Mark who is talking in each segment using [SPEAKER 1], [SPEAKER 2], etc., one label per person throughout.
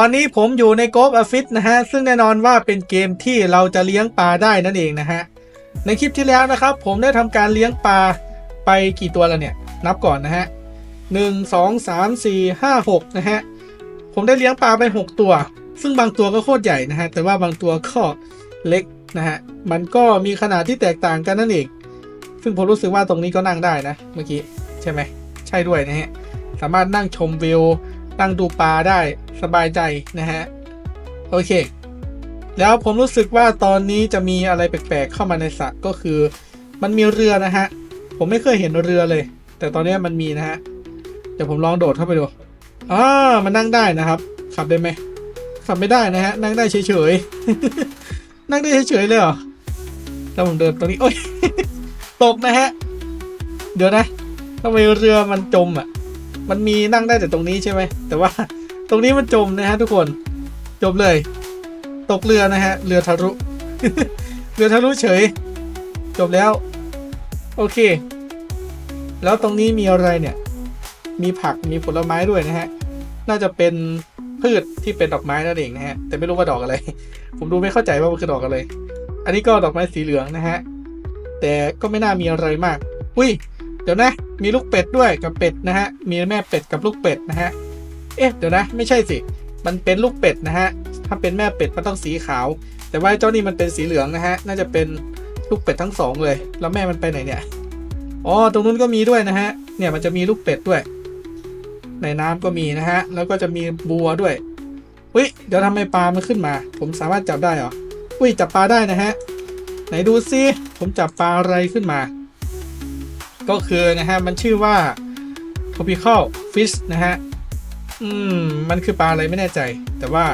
[SPEAKER 1] ตอนนี้ผมอยู่ในโก f อฟิศนะฮะ ซึ่งแน่นอนว่าเป็นเกมที่เราจะเลี้ยงปลาได้นั่นเองนะฮะ ในคลิปที่แล้วนะครับ ผมได้ทำการเลี้ยงปลาไปกี่ตัวแล้วเนี่ย นับก่อนนะฮะหนึ่งสองสามสี่ห้าหกนะฮะ ผมได้เลี้ยงปลาไปหกตัว ซึ่งบางตัวก็โคตรใหญ่นะฮะ แต่ว่าบางตัวก็เล็กนะฮะ มันก็มีขนาดที่แตกต่างกันนั่นเอง ซึ่งผมรู้สึกว่าตรงนี้ก็นั่งได้นะ เมื่อกี้ใช่ไหม ใช่ด้วยนะฮะ สามารถนั่งชมวิว นั่งดูปลาได้สบายใจนะฮะ โอเค แล้วผมรู้สึกว่าตอนนี้จะมีอะไรแปลกๆเข้ามาในสระก็คือ มันมีเรือนะฮะ ผมไม่เคยเห็นเรือเลย แต่ตอนนี้มันมีนะฮะ เดี๋ยวผมลองโดดเข้าไปดูอ่ามันนั่งได้นะครับ ขับได้ไหมขับไม่ได้นะฮะ นั่งได้เฉยๆ นั่งได้เฉยๆเลยเหรอแล้วผมเดินตรงนี้โอ้ยตกนะฮะ เดี๋ยวนะทำไมเรือมันจมอะ มันมีนั่งได้แต่ตรงนี้ใช่ไหม แต่ว่าตรงนี้มันจมนะฮะทุกคน จมเลย ตกเรือนะฮะ เรือทะลุ เรือทะลุเฉย จบแล้ว โอเค แล้วตรงนี้มีอะไรเนี่ย มีผัก มีผลไม้ด้วยนะฮะ น่าจะเป็นพืชที่เป็นดอกไม้นั่นเองนะฮะ แต่ไม่รู้ว่าดอกอะไร ผมดูไม่เข้าใจว่ามันคือดอกอะไร อันนี้ก็ดอกไม้สีเหลืองนะฮะ แต่ก็ไม่น่ามีอะไรมาก อุ้ย เดี๋ยวนะ มีลูกเป็ดด้วยกับเป็ดนะฮะ มีแม่เป็ดกับลูกเป็ดนะฮะ เอ๊ะเดี๋ยวนะ ไม่ใช่สิ มันเป็นลูกเป็ดนะฮะ ถ้าเป็นแม่เป็ดมันต้องสีขาว แต่ว่าเจ้านี่มันเป็นสีเหลืองนะฮะ น่าจะเป็นลูกเป็ดทั้งสองเลย แล้วแม่มันไปไหนเนี่ย อ๋อ ตรงนู้นก็มีด้วยนะฮะ เนี่ยมันจะมีลูกเป็ดด้วย ในน้ำก็มีนะฮะ แล้วก็จะมีบัวด้วยอุ้ย เดี๋ยวทำไมปลามันขึ้นมา ผมสามารถจับได้เหรอ อุ้ย จับปลาได้นะฮะ ไหนดูซิ ผมจับปลาอะไรขึ้นมา ก็คือนะฮะมันชื่อว่า tropical fish นะฮะอืมมันคือปลาอะไรไม่แน่ใจ แต่ว่า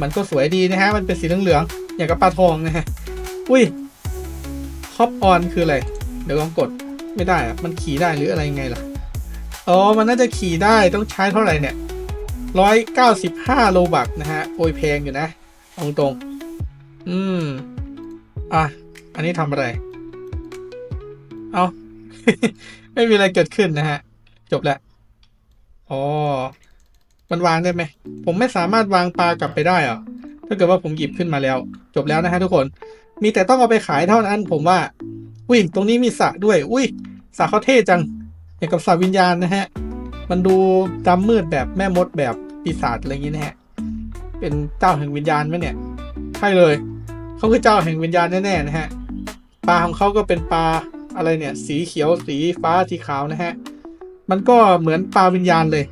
[SPEAKER 1] มันก็สวยดีนะฮะ มันเป็นสีเหลืองๆอย่างกับปลาทองนะฮะ อุ้ยฮอปออนคืออะไร เดี๋ยวลองกดไม่ได้อะมันขี่ได้หรืออะไรไงล่ะ อ๋อ มันน่าจะขี่ได้ต้องใช้เท่าไหร่เนี่ยร้อยเก้าสิบห้าโลบักนะฮะ โอยแพงอยู่นะตรงตรง อืม อะ อันนี้ทำอะไร เอา ไม่มีอะไรเกิดขึ้นนะฮะ จบแล้วอ๋อมันวางได้ไหม ผมไม่สามารถวางปลากลับไปได้เหรอถ้าเกิดว่าผมหยิบขึ้นมาแล้ว จบแล้วนะฮะทุกคน มีแต่ต้องเอาไปขายเท่านั้น ผมว่า อุ้ย ตรงนี้มีสระด้วย อุ้ยสระเขาเท่จัง อย่างกับสระวิญญาณนะฮะ มันดูดำมืดแบบแม่มดแบบปีศาจอะไรอย่างนี้นะฮะ เป็นเจ้าแห่งวิญญาณไหมเนี่ย ใช่เลย เขาคือเจ้าแห่งวิญญาณแน่ๆนะฮะ ปลาของเขาก็เป็นปลา อะไรเนี่ย สีเขียวสีฟ้าสีขาวนะฮะ มันก็เหมือนปลาวิญญาณเลย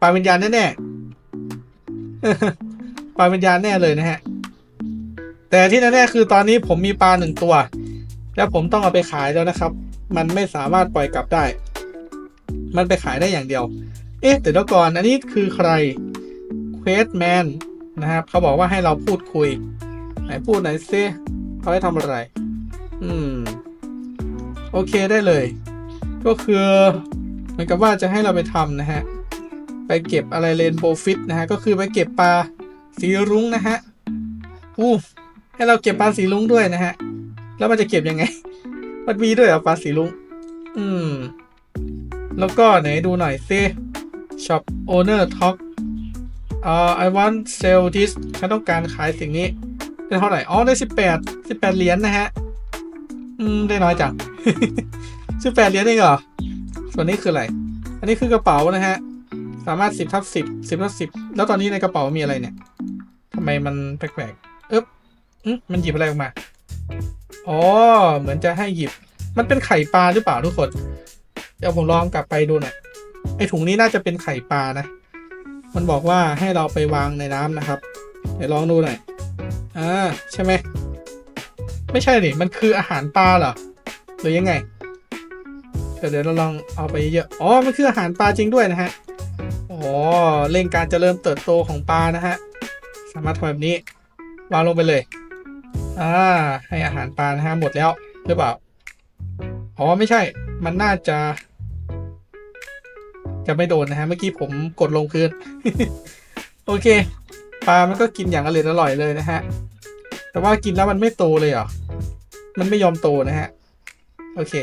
[SPEAKER 1] ปลาวิญญาณแน่ๆปลาวิญญาณแน่เลยนะฮะ แต่ที่แน่ๆคือตอนนี้ผมมีปลาหนึ่งตัว แล้วผมต้องเอาไปขายแล้วนะครับ มันไม่สามารถปล่อยกลับได้ มันไปขายได้อย่างเดียว เอ๊ะแต่เดี๋ยวก่อนอันนี้คือใคร Quest Man นะครับเขาบอกว่าให้เราพูดคุย ไหนพูดไหนซิเขาให้ทำอะไร อืม โอเคได้เลย ก็คือเหมือนกับว่าจะให้เราไปทำนะฮะ ไปเก็บอะไรเรนโบฟิตนะฮะ ก็คือไปเก็บปลาสีรุ้งนะฮะอู้ให้เราเก็บปลาสีรุ้งด้วยนะฮะ แล้วมันจะเก็บยังไง มันมีด้วยเหรอปลาสีรุ้ง อืม แล้วก็ไหนดูหน่อยซิ shop owner talk อ่า I want sell this ฉันต้องการขายสิ่งนี้ ได้เท่าไหร่ อ๋อ ได้สิบแปดสิบแปดเหรียญนะฮะ อืม ได้น้อยจัง สิบแปดเหรียญเองเหรอ ส่วนนี้คืออะไร อันนี้คือกระเป๋านะฮะ สามารถสิบทับสิบสิบทับสิบแล้วตอนนี้ในกระเป๋ามีอะไรเนี่ยทำไมมันแปลกๆ เอ๊บอืมมันหยิบอะไรออกมา อ๋อ เหมือนจะให้หยิบ มันเป็นไข่ปลาหรือเปล่าทุกคน เดี๋ยวผมลองกลับไปดูหน่อย ไอถุงนี้น่าจะเป็นไข่ปลานะ มันบอกว่าให้เราไปวางในน้ำนะครับ เดี๋ยวลองดูหน่อย อ่า ใช่ไหม ไม่ใช่ดิมันคืออาหารปลาเหรอ หรือยังไงเดี๋ยวเดี๋ยวเราลองเอาไปเยอะอ๋อมันคืออาหารปลาจริงด้วยนะฮะอ๋อเร่งการเจริญเติบโตของปลานะฮะสามารถทำแบบนี้วางลงไปเลยอ่าให้อาหารปลานะฮะหมดแล้วหรือเปล่าอ๋อไม่ใช่มันน่าจะ จะไม่โดนนะฮะเมื่อกี้ผมกดลงพื้นโอเคปลามันก็กินอย่างอร่อยอร่อยเลยนะฮะแต่ว่ากินแล้วมันไม่โตเลยเหรอมันไม่ยอมโตนะฮะ โอเค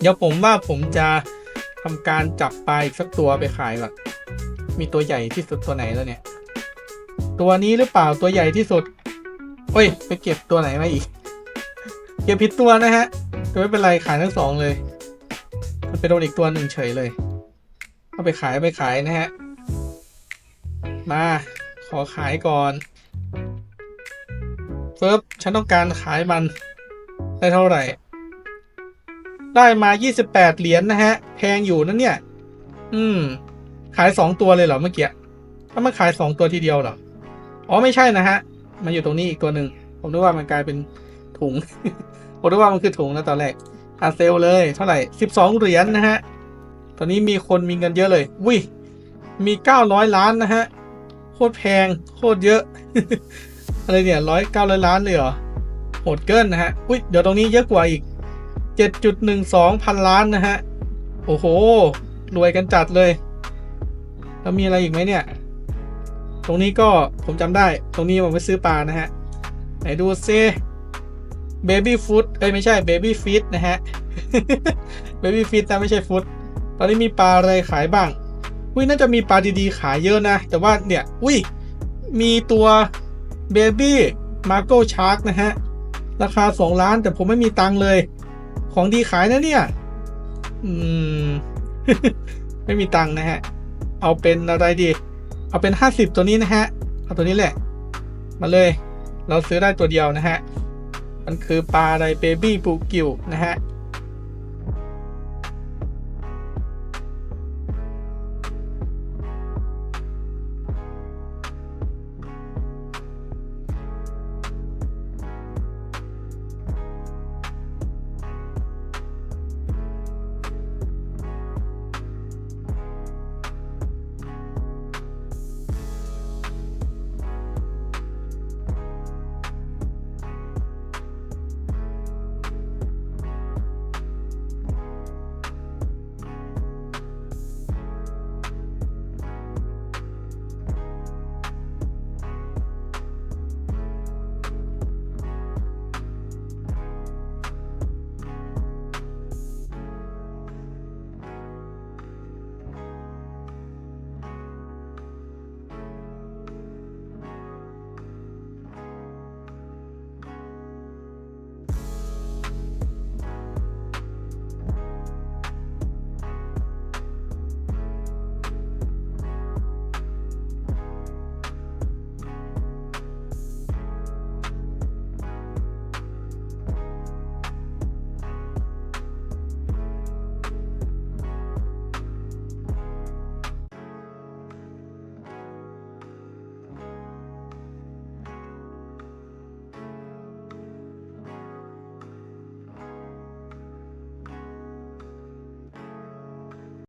[SPEAKER 1] เดี๋ยวผมว่าผมจะทำการจับปลาอีกสักตัวไปขายก่อนมีตัวใหญ่ที่สุดตัวไหนแล้วเนี่ย ตัวนี้หรือเปล่าตัวใหญ่ที่สุดเฮ้ย ไปเก็บตัวไหนมาอีก เก็บผิดตัวนะฮะแต่ไม่เป็นไรขายทั้งสองเลย มันไปโดนอีกตัวหนึ่งเฉยเลยเอาไปขายไปขายนะฮะ มา ขอขายก่อนเฟิร์บฉันต้องการขายมัน ได้เท่าไหร่ ได้มา 28 เหรียญนะฮะ แพงอยู่นั่นเนี่ย อืม ขายสองตัวเลยเหรอเมื่อกี้ ถ้ามันขายสองตัวทีเดียวเหรอ อ๋อไม่ใช่นะฮะ มันอยู่ตรงนี้อีกตัวหนึ่ง ผมนึกว่ามันกลายเป็นถุง ผมนึกว่ามันคือถุงนะตอนแรกอาเซลเลยเท่าไหร่ 12 เหรียญนะฮะ ตอนนี้มีคนมีเงินเยอะเลย วิมี 900 ล้านนะฮะ โคตรแพง โคตรเยอะ อะไรเนี่ยร้อยเก้าร้อยล้านเลยเหรอ โหดเกินนะฮะ อุ้ยเดี๋ยวตรงนี้เยอะกว่าอีก 7.12 พันล้านนะฮะ โอ้โห รวยกันจัดเลย แล้วมีอะไรอีกไหมเนี่ย ตรงนี้ก็ผมจำได้ ตรงนี้ผมไปซื้อปลานะฮะ ไหนดูซิเบบี้ฟู้ดเอ้ย ไม่ใช่เบบี้ฟีดนะฮะเบบี้ฟีดนะไม่ใช่ฟู้ดตอนนี้มีปลาอะไรขายบ้างอุ้ยน่าจะมีปลาดีๆ ขายเยอะนะ แต่ว่าเนี่ย อุ้ย มีตัวเบบี้มาโก้ชาร์กนะฮะ ราคา 2 ล้านแต่ผมไม่มีตังเลย ของดีขายนะเนี่ย อืม ไม่มีตังค์นะฮะ เอาเป็นอะไรดี เอาเป็นห้าสิบตัวนี้นะฮะ เอาตัวนี้แหละ มาเลย เราซื้อได้ตัวเดียวนะฮะ มันคือปลาอะไรเบบี้ปูกิวนะฮะ